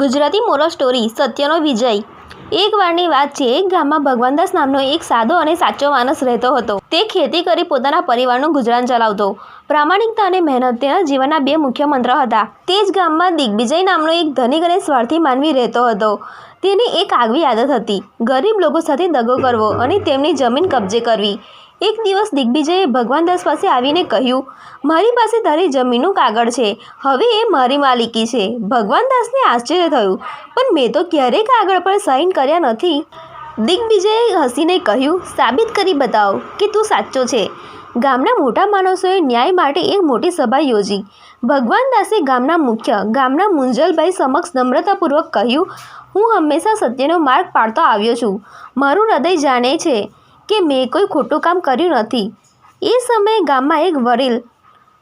Gujarati moral story સત્યનો વિજય. એક વારની વાત છે એક ગામમાં ભગવાનદાસ નામનો એક સાદો અને સાચો માણસ રહેતો હતો. તે ખેતી કરી પોતાના પરિવારનું ગુજરાન ચલાવતો. પ્રામાણિકતા અને મહેનત તેના જીવનના બે મુખ્ય મંત્ર હતા. તે જ ગામમાં દિગ્વિજય નામનો એક ધનિક અને સ્વાર્થી માનવી રહેતો હતો. તેની એક આગવી આદત હતી. ગરીબ લોકો સાથે દગો કરવો અને તેમની જમીન કબજે કરવી. એક દિવસ દિગ્વિજયે ભગવાનદાસ પાસે આવીને કહ્યું, મારી પાસે તારી જમીનનું કાગળ છે. હવે એ મારી માલિકી છે. ભગવાનદાસને આશ્ચર્ય થયું, પણ મેં તો ક્યારેય કાગળ પર સાઇન કર્યા નથી. દિગ્વિજયે હસીને કહ્યું, સાબિત કરી બતાવો કે તું સાચો છે. ગામના મોટા માણસોએ ન્યાય માટે એક મોટી સભા યોજી. ભગવાન દાસે ગામના મુખ્ય, ગામના મુંજલભાઈ સમક્ષ નમ્રતાપૂર્વક કહ્યું, હું હંમેશા સત્યનો માર્ગ પાડતો આવ્યો છું. મારું હૃદય જાણે છે કે મેં કોઈ ખોટું કામ કર્યું નથી. એ સમયે ગામમાં એક વડીલ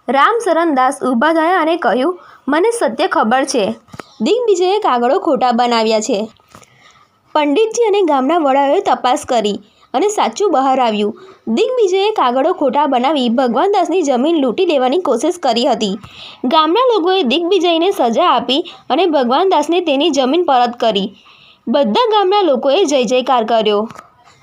રામશરણ દાસ ઊભા થયા અને કહ્યું, મને સત્ય ખબર છે. દિગ્વિજયે કાગળો ખોટા બનાવ્યા છે. પંડિતજી અને ગામના વડાઓએ તપાસ કરી. અને સાચું બહાર આવ્યું. દિગ્વિજયે કાગળો ખોટા બનાવી ભગવાનદાસની જમીન લૂંટી લેવાની કોશિશ કરી હતી. ગામના લોકોએ દિગ્વિજયને સજા આપી અને ભગવાનદાસને તેની જમીન પરત કરી. બધા ગામના લોકોએ જય જયકાર કર્યો.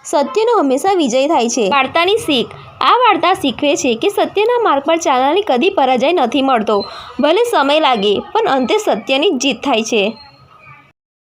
સત્યનો હંમેશા વિજય થાય છે. વાર્તાની શીખ. આ વાર્તા શીખવે છે કે સત્યના માર્ગ પર ચાલનારની કદી પરાજય નથી મળતો. ભલે સમય લાગે, પણ અંતે સત્યની જીત થાય છે.